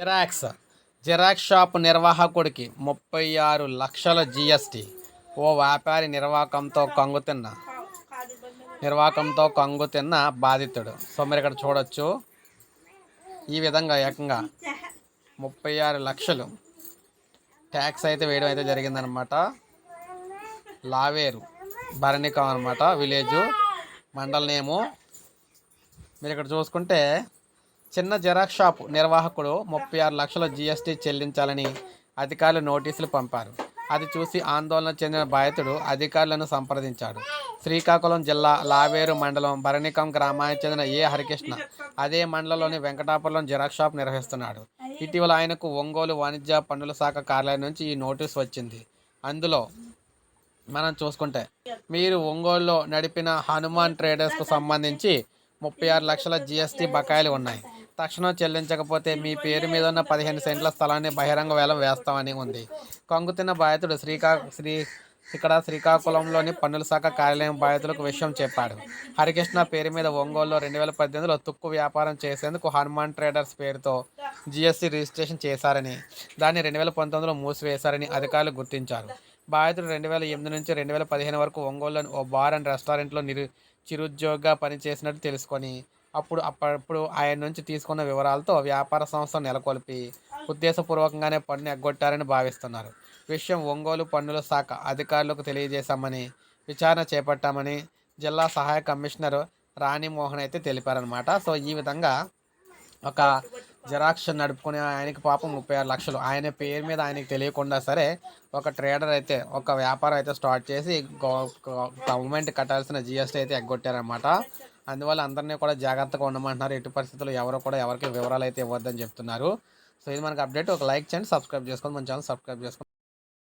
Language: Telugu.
జిరాక్స్. జిరాక్స్ షాప్ నిర్వాహకుడికి ముప్పై ఆరు లక్షల జిఎస్టి ఓ వ్యాపారి నిర్వాహకంతో కంగుతిన్న నిర్వాహకంతో కంగుతిన్న బాధితుడు. సో మీరు ఇక్కడ చూడొచ్చు. ఈ విధంగా ఏకంగా ముప్పై ఆరు లక్షలు ట్యాక్స్ అయితే వేయడం అయితే జరిగిందనమాట లావేరు భరణికం అనమాట విలేజు మండల్ నేము. మీరు ఇక్కడ చూసుకుంటే చిన్న జెరాక్స్ షాప్ నిర్వాహకుడు ముప్పై ఆరు లక్షల జీఎస్టీ చెల్లించాలని అధికారులు నోటీసులు పంపారు. అది చూసి ఆందోళన చెందిన బాధితుడు అధికారులను సంప్రదించాడు. శ్రీకాకుళం జిల్లా లావేరు మండలం భరణికం గ్రామానికి చెందిన ఏ. హరికృష్ణ అదే మండలంలోని వెంకటాపురం జిరాక్స్ షాప్ నిర్వహిస్తున్నాడు. ఇటీవల ఆయనకు ఒంగోలు వాణిజ్య పన్నుల శాఖ కార్యాలయం నుంచి ఈ నోటీస్ వచ్చింది. అందులో మనం చూసుకుంటే మీరు ఒంగోలులో నడిపిన హనుమాన్ ట్రేడర్స్కు సంబంధించి ముప్పై ఆరు లక్షల జిఎస్టీ బకాయిలు ఉన్నాయి. తక్షణం చెల్లించకపోతే మీ పేరు మీద ఉన్న పదిహేను సెంట్ల స్థలాన్ని బహిరంగ వేలం వేస్తామని ఉంది. కొంగుతిన్న బాధితుడు శ్రీకా శ్రీ ఇక్కడ శ్రీకాకుళంలోని పన్నుల శాఖ కార్యాలయం బాధితులకు విషయం చెప్పాడు. హరికృష్ణ పేరు మీద ఒంగోలులో రెండు వేల పద్దెనిమిదిలో తుక్కు వ్యాపారం చేసేందుకు హనుమాన్ ట్రేడర్స్ పేరుతో జిఎస్టీ రిజిస్ట్రేషన్ చేశారని దాన్ని రెండు వేల పంతొమ్మిదిలో మూసివేశారని అధికారులు గుర్తించారు. బాధితుడు రెండు వేల ఎనిమిది నుంచి రెండు వేల పదిహేను వరకు ఒంగోలులోని ఓ బార్ అండ్ రెస్టారెంట్లో నిరు చిరుద్యోగిగా పనిచేసినట్టు తెలుసుకొని అప్పుడు అప్పుడప్పుడు ఆయన నుంచి తీసుకున్న వివరాలతో వ్యాపార సంస్థ నెలకొల్పి ఉద్దేశపూర్వకంగానే పన్ను ఎగ్గొట్టారని భావిస్తున్నారు. విషయం ఒంగోలు పన్నుల శాఖ అధికారులకు తెలియజేశామని విచారణ చేపట్టామని జిల్లా సహాయ కమిషనర్ రాణి మోహన్ అయితే తెలిపారనమాట సో ఈ విధంగా ఒక జిరాక్స్ నడుపుకునే ఆయనకి పాపం ముప్పై ఆరు లక్షలు. ఆయన పేరు మీద ఆయనకి తెలియకుండా సరే ఒక ట్రేడర్ అయితే ఒక వ్యాపారం అయితే స్టార్ట్ చేసి గవర్నమెంట్ కట్టాల్సిన జిఎస్టీ అయితే ఎగ్గొట్టారనమాట అందువల్ల అందరినీ కూడా జాగ్రత్తగా ఉండమంటున్నారు. ఎటు పరిస్థితుల్లో ఎవరు కూడా ఎవరికి వివరాలు అయితే ఇవ్వద్దని చెప్తున్నారు. సో ఇది మనకు అప్డేట్ ఒక లైక్ చేయండి సబ్స్క్రైబ్ చేసుకోండి. మన ఛానల్ సబ్స్క్రైబ్ చేసుకోండి.